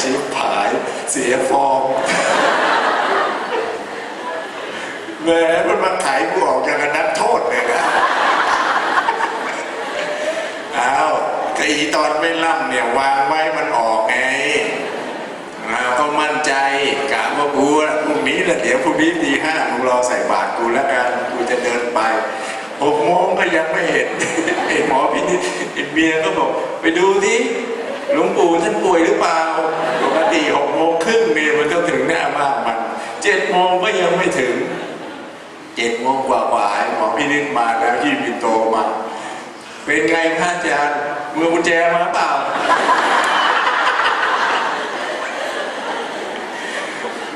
ชิบหายเสียฟอร์มแหมมันมาขายกูออกจากนักโทษเลยนะอ้าวก็อีตอนไม่ล่ำเนี่ยวางไว้มันออกไงอ้าวก็มั่นใจกะว่ากูอะพรุ่งนี้แหละเดี๋ยวพรุ่งนี้ตีห้ามึงรอใส่บาตรกูแล้วกันกูจะเดินไปหกโมงก็ยังไม่เห็นไอ้หมอพินิจไอ้เมียก็บอกไปดูที่ หลวงปู่ท่านป่วยหรือเปล่าปกติหกโมงครึ่งเนี่ยมันก็ถึงหน้าบ้านมันเจ็ดโมงก็ยังไม่ถึงเจ็ดโมงกว่าๆไอ้หมอพินิจมาแล้วที่มินโตมา เป็นไงพระอาจารย์มือกุญแจมาเปล่า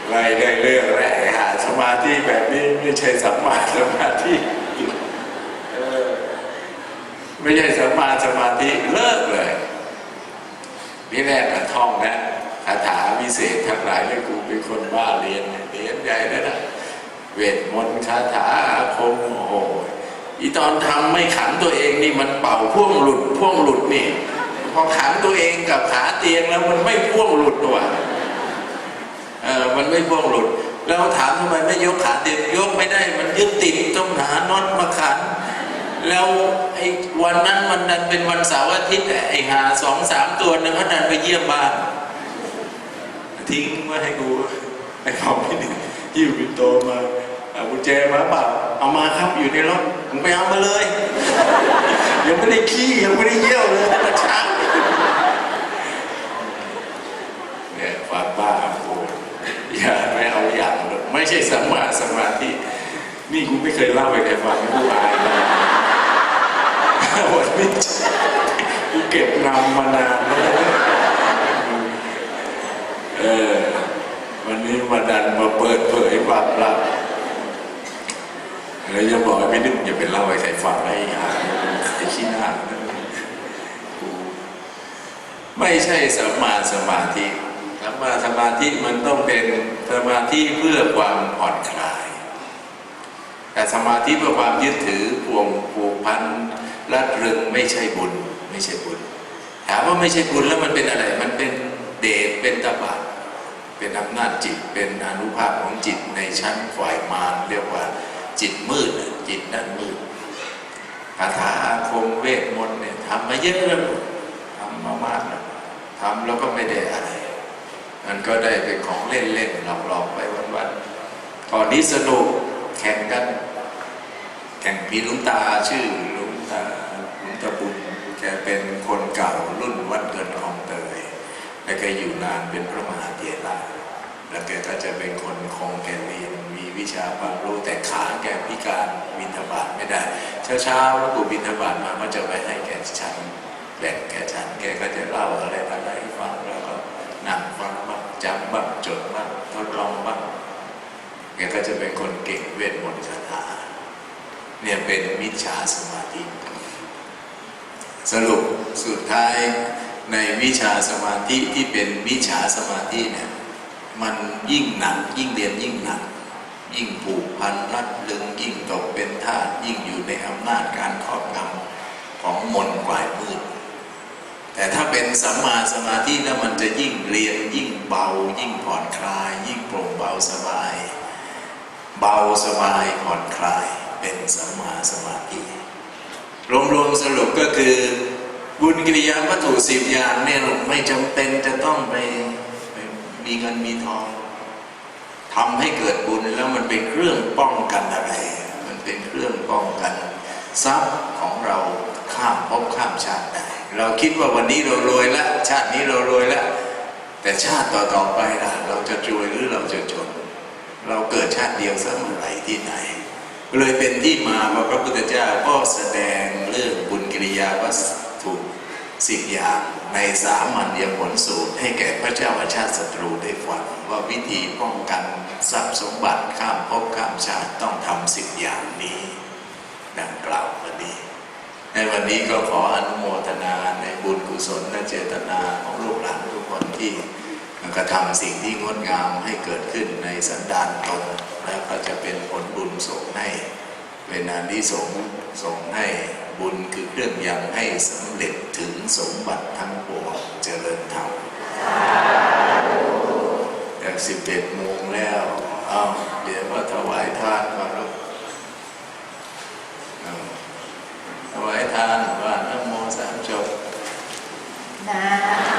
ไล่ได้เรื่องแหละหาสมาธิแบบนี้ไม่ใช่สัมมาสมาธิเออไม่ใช่สัมมาสมาธิเลิกเลย นี่แรกนะท่องนะคาถาวิเศษทั้งหลายเลยกูเป็นคนบ้าเรียนเรียนใหญ่แล้วนะเวทมนต์คาถาอาคมโอ้โหอีตอนทำไม่ขังตัวเองนี่มันเป่าพ่วงหลุดพ่วงหลุดนี่พอขังตัวเองกับขาเตียงแล้วมันไม่พ่วงหลุดตัวเออมันไม่พ่วงหลุด แล้วถามทำไมไม่ยกขาเตียงยกไม่ได้ มันยึดติดต้องหาน็อตมาขัน แล้วไอ้วันนั้นมันดันเป็นวันเสาร์อาทิตย์ไอ้หาสองสามตัวนึงเขาดันไปเยี่ยมบ้าน ทิ้งไว้ให้กูไอ้ของพี่นี่ที่อยู่ปินโตมาเอากุญแจมาเปล่าเอามาครับอยู่ในรถมึงไปเอามาเลย ยังไม่ได้ขี้ยังไม่ได้เยี่ยวเลยมาช้าเนี่ยความบ้าโอ้อย่าไม่เอาอย่างเลยไม่ใช่สมาสมาธินี่กูไม่เคยเล่าให้ใครฟังกูอาย วันนี้กูเก็บนำมานานแล้วเออวันนี้มาดันมาเปิดเผยความลับแล้วจะบอกให้พี่นึกอย่าไปเล่าให้ใครฟังให้หาไอ้ขี้หน้าไม่ใช่สมาสมาธิสมมาสมาธิมันต้องเป็นสมาธิเพื่อความผ่อนคลาย แต่สมาธิเพื่อความยึดถือพวงผูกพันรัดรึงไม่ใช่บุญ ไม่ใช่บุญ ถามว่าไม่ใช่บุญแล้วมันเป็นอะไร มันเป็นเดชเป็นตบะเป็นอำนาจจิตเป็นอนุภาพของจิตในชั้นฝ่ายมารเรียกว่าจิตมืดจิตด้านมืดคาถาอาคมเวทมนต์เนี่ยทำมาเยอะแล้วทำมามากแล้วทำแล้วก็ไม่ได้อะไร มันก็ได้เป็นของเล่นๆหลอกๆไปวันๆก่อนนี้สนุก แข่งกัน แข่งมีลุงตาชื่อลุงตาลุงตาบุญแกเป็นคนเก่ารุ่นวัดเกินคลองเตยแล้วแกอยู่นานเป็นพระมหาเถระแล้วแกก็จะเป็นคนคงแกเรียนมีวิชาความรู้แต่ขาแกพิการบินทบาทไม่ได้ เช้าๆแล้วกูบินทบาทมาก็จะไปให้แกฉันแบ่งแกฉันแกก็จะเล่าอะไรอะไรให้ฟังแล้วก็นั่งฟังบ้างจำบ้าง แกก็จะเป็นคนเก่งเวทมนต์คาถาเนี่ยเป็นมิจฉาสมาธิ สรุปสุดท้ายในวิชาสมาธิที่เป็นวิชาสมาธิเนี่ยมันยิ่งหนักยิ่งเรียนยิ่งหนัก ยิ่งผูกพันรัดลึงยิ่งตกเป็นทาสยิ่งอยู่ในอำนาจการครอบงำของมนต์กวายมืดแต่ถ้าเป็นสัมมาสมาธิแล้วมันจะยิ่งเรียนยิ่งเบา ยิ่งผ่อนคลาย ยิ่งโปร่งเบาสบาย เบาสบายผ่อนคลายเป็นสัมมาสมาธิรวมๆสรุปก็คือ บุญกิริยาวัตถุสิบอย่างเนี่ยไม่จำเป็นจะต้องไปไปมีเงินมีทองทำให้เกิดบุญแล้วมันเป็นเครื่องป้องกันอะไร มันเป็นเครื่องป้องกันทรัพย์ของเราข้ามภพข้ามชาติได้เราคิดว่าวันนี้เรารวยแล้วชาตินี้เรารวยแล้วแต่ชาติต่อๆไปล่ะเราจะรวยหรือเราจะจน เราเกิดชาติเดียวสักเมื่อไหร่ที่ไหน เลยเป็นที่มาว่าพระพุทธเจ้าก็แสดงเรื่องบุญกิริยาวัตถุสิบอย่างในสามัญญผลสูตรให้แก่พระเจ้าอาชาติศัตรูได้ฟังว่าวิธีป้องกันทรัพย์สมบัติข้ามภพข้ามชาติต้องทำสิบอย่างนี้ ดังกล่าววันนี้ ในวันนี้ก็ขออนุโมทนาในบุญกุศลและเจตนาของลูกหลานทุกคนที่ กระทำสิ่งที่งดงามให้เกิดขึ้นในสันดานตน แล้วก็จะเป็นผลบุญส่งให้ เป็นอานิสงส์ส่งให้บุญคือเครื่องยังให้สำเร็จถึงสมบัติทั้งปวงเจริญธรรมสิบเอ็ดโมงแล้วเอาเดี๋ยวมาถวายทานก่อนลูกถวายทานว่านโมสามจบนะ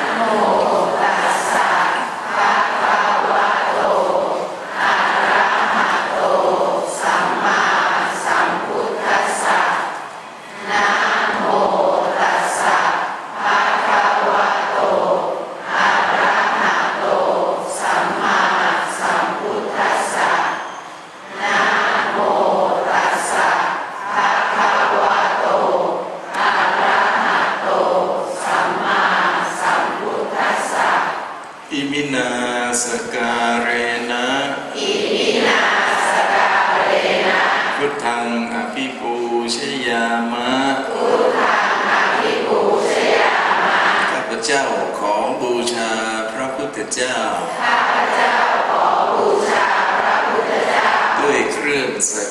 เจ้าขอบูชาพระพุทธเจ้า ข้าพเจ้าขอบูชาพระพุทธเจ้า ด้วยเครื่องสก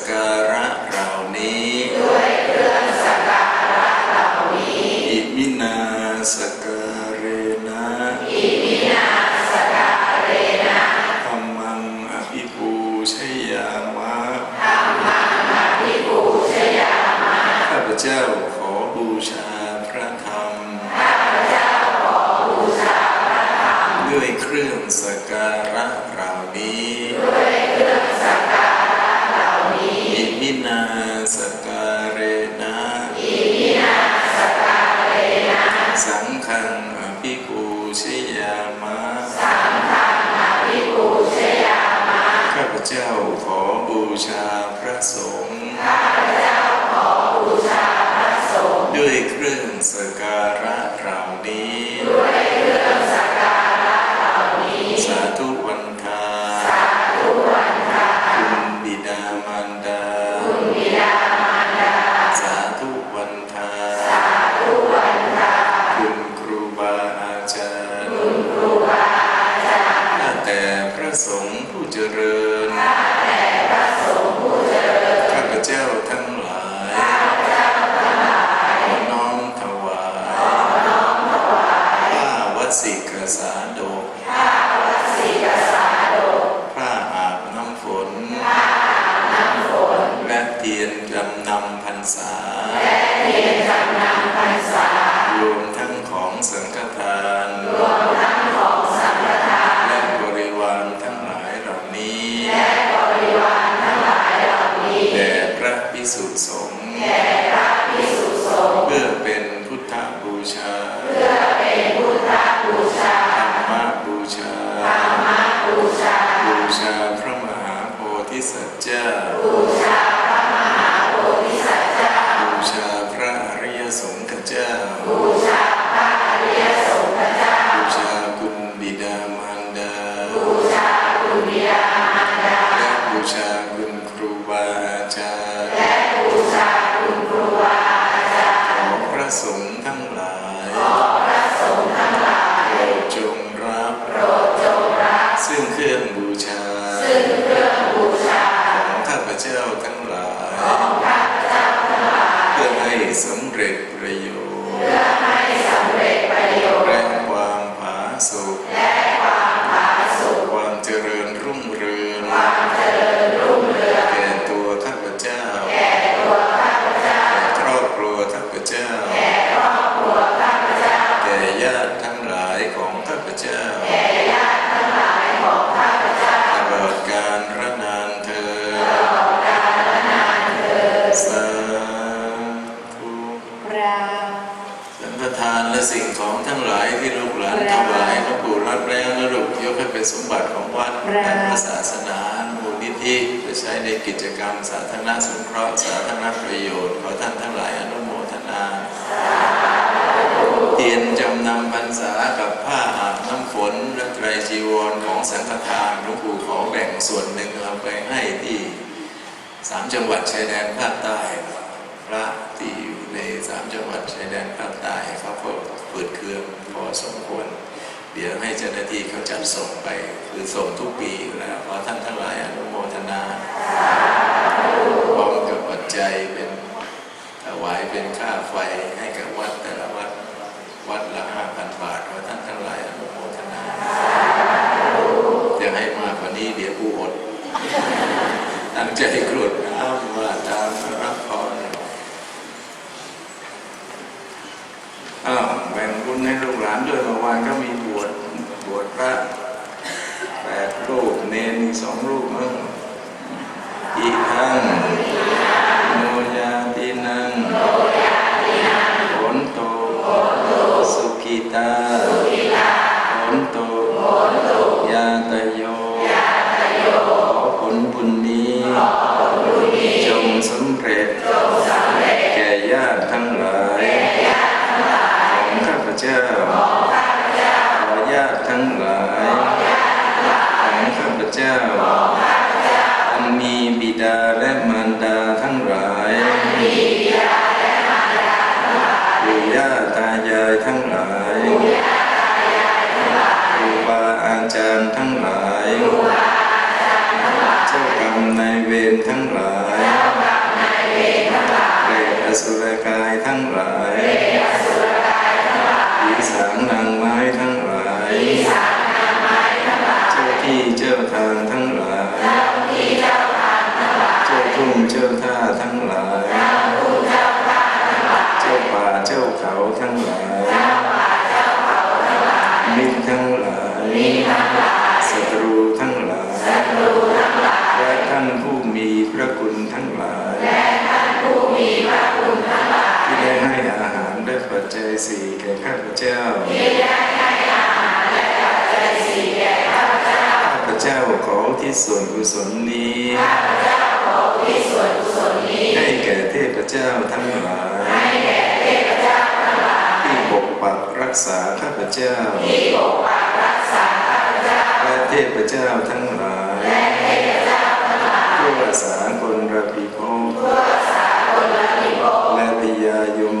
ด้วยเครื่องสการะเหล่านี้ด้วยเครื่องสการะเหล่านี้อิมินาสการเนะอิมินาสการเนะสังฆังอภิปูชยามะสังฆังอภิปูชยามะข้าพเจ้าขอบูชาพระสงฆ์ข้าพเจ้าขอบูชาพระสงฆ์ด้วยเครื่องสการา เจ้าแก่ครอบครัวข้าพเจ้าแก่ญาติทั้งหลายของข้าพเจ้าแก่ญาติทั้งหลายของข้าพเจ้าตลอดกาลระนานเธอตลอดกาลนานเถิดสาธุราสังฆทานและสิ่งของทั้งหลายที่ลูกหลานถวายหลวงปู่รับแล้วนะลูกยกให้เป็นสมบัติของวัดและพระศาสนามูลนิธิจะใช้ในกิจกรรมสาธารณสงเคราะห์สา กับผ้าอาบน้ำฝนและไตรจีวรของสังฆทานหลวงปู่ขอแบ่งส่วนหนึ่งเอาไปให้ที่สามจังหวัดชายแดนภาคใต้พระที่อยู่ในสามจังหวัดชายแดนภาคใต้เขาก็เปิดเครื่องพอสมควร เดี๋ยวให้เจ้าหน้าที่เขาจัดส่งไปคือส่งทุกปีอยู่แล้วขอท่านทั้งหลายอนุโมทนาพร้อมกับปัจจัยเป็นถวายเป็นค่าไฟให้กับวัดแต่ละวัด วัดละห้าพันบาทขอท่านทั้งหลายอนุโมทนาจะให้มากกว่านี้เดี๋ยวผู้อดตั้งใจกรุดน้ำมาตามพระพรอ้าวแบ่งบุญให้ลูกหลานด้วยเมื่อวานก็มีบวชบวชพระแปดรูปเนนสองรูปเมื่ออีกทั้งโมยา สุขิตาผลโตยาตโยขอผลบุญนี้จงสำเร็จแก่ญาติทั้งหลายาจารย์ทั้งหลายเจ้ากรรมนายเวรทั้งหลายเปรตอสุรกายทั้งหลายผีสางนางไม้ทั้งหลาย เจ้ามีได้ให้อาหารและปัจจัยสี่แก่ข้าพเจ้าข้าพเจ้าขอที่ส่วนกุศลนี้ข้าพเจ้าขอที่ส่วนกุศลนี้ ให้แก่เทพเจ้าทั้งหลายให้แก่เทพเจ้าทั้งหลายที่ปกปักรักษาข้าพเจ้าที่ปกปักรักษาข้าพเจ้าและเทพเจ้าทั้งหลายและเทพเจ้าทั้งหลายทั่วสากลระพีพงทั่วสากลระพีพงและปิยายม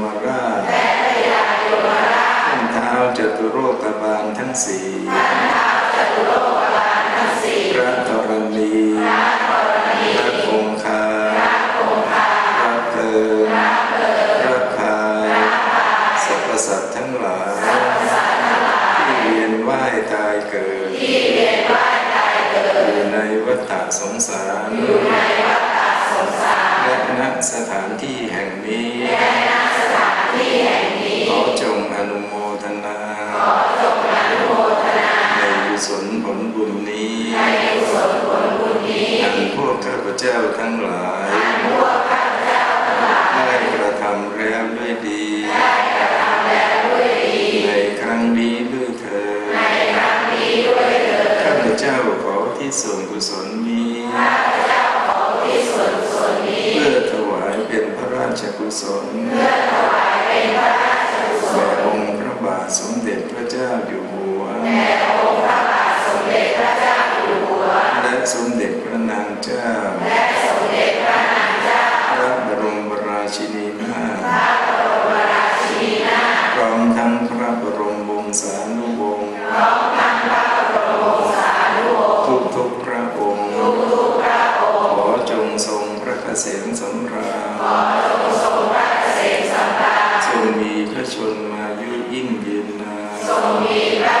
จตุโรกบาลทั้งสี่พระธรณีพระคงคาพระเพลิงพระพายสรรพสัตว์ทั้งหลายที่เวียนว่ายตายเกิดอยู่ในวัฏสงสารและณสถานที่แห่งนี้ เจ้าทั้งหลายได้กระทำแล้วด้วยดี ในครั้งนี้ด้วยเธอญข้าพเจ้าขอที่ส่วนกุศลนี้เพื่อถวายเป็นพระราชกุศลแด่องค์พระบาทสมเด็จพระเจ้าอยู่หัวแและสมเด็จพระนางเจ้า และสมเด็จพระนางเจ้า พระบรมราชินีนาพระบรมราชินีนาพร้อมทั้งพระบรมวงศานุวงศ์ พร้อมทั้งพระบรมวงศานุวงศ์ ทุกทุกพระองค์ ทุกพระองค์ ขอจงทรงพระเกษมสำราญขอจงทรงพระเกษมสำราญทรงมีพระชนมายุยิ่งยืนนาน ทรงมีพระ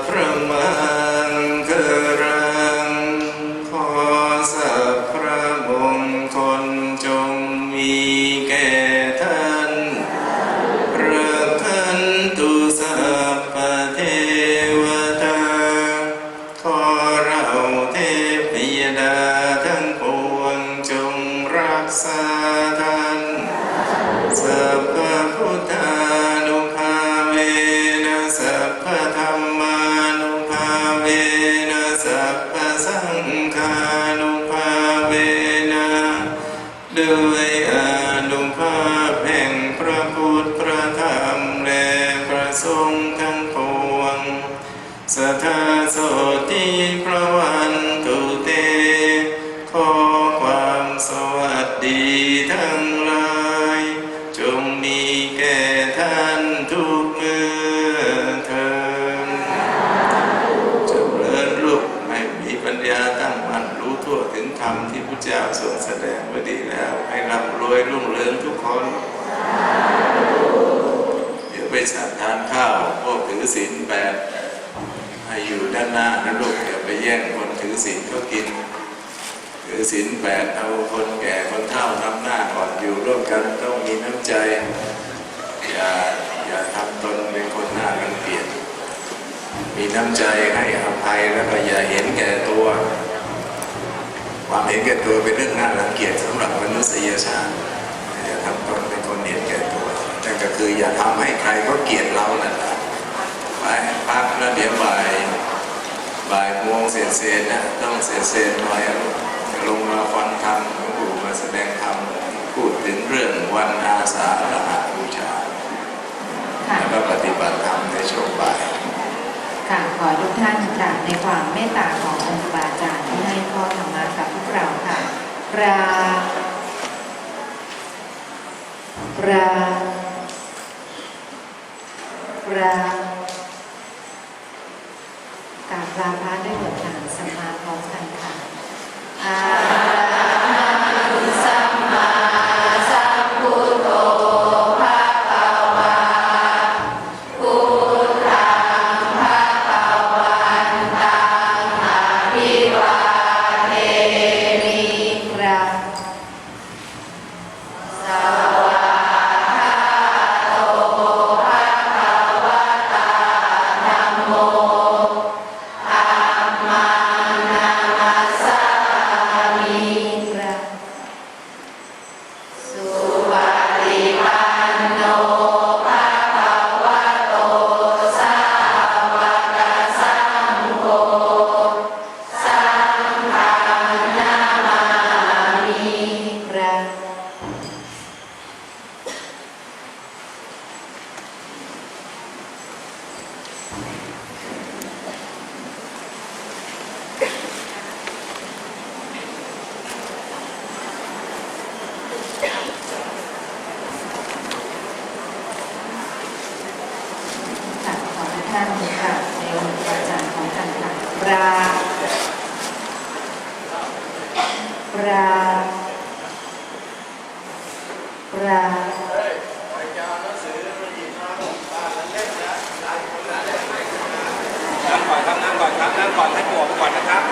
ธิพระวันตุเต ขอความสวัสดีทั้งหลาย จงมีแก่ท่านทุกเมื่อเทินจงเริญลูกให้มีปัญญาตั้งมั่นรู้ทั่วถึงธรรมที่พระเจ้าทรงแสดงไว้ดีแล้ว ให้ร่ำรวยรุ่งเรืองทุกคนเดี๋ยวไปฉันทานข้าวพวกถือศีลแปด ให้อยู่ด้านหน้านะลูกอย่าไปแย่งคนถือศีลเขากิน ถือศีลแปดเอาคนแก่คนเฒ่านำหน้าก่อนอยู่ร่วมกันต้องมีน้ำใจ อย่าอย่าทำตนเป็นคนหน้ารังเกียจมีน้ำใจให้อภัยแล้วก็อย่าเห็นแก่ตัว ความเห็นแก่ตัวเป็นเรื่องน่ารังเกียจสำหรับมนุษยชาติอย่าทำตนเป็นคนเห็นแก่ตัวนั่นก็คืออย่าทำให้ใครเขาเกลียดเรานั่นแหละ ไปพักแล้วเดี๋ยวบ่ายบ่ายโมงเศษๆนะต้องเศษๆหน่อยลงมาฟังธรรมหลวงปู่มาแสดงธรรมพูดถึงเรื่องวันอาสาฬหบูชาค่ะแล้วก็ปฏิบัติธรรมในช่วงบ่ายค่ะขอทุกท่านกราบในความเมตตาขององค์ครูบาอาจารย์ที่ให้ข้อธรรมะกับพวกเราค่ะรารารา การลาพระด้วยบทฐางสมมาพร้อมกันค่ะ นั่งก่อนครับนั่งก่อนให้หมวก่อนนะครับ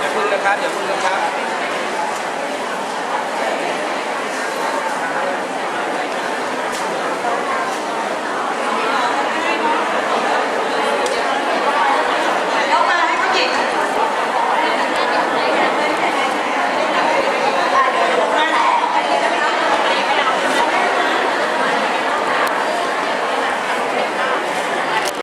อย่าพึ่งนะครับอย่าพึ่งนะครับ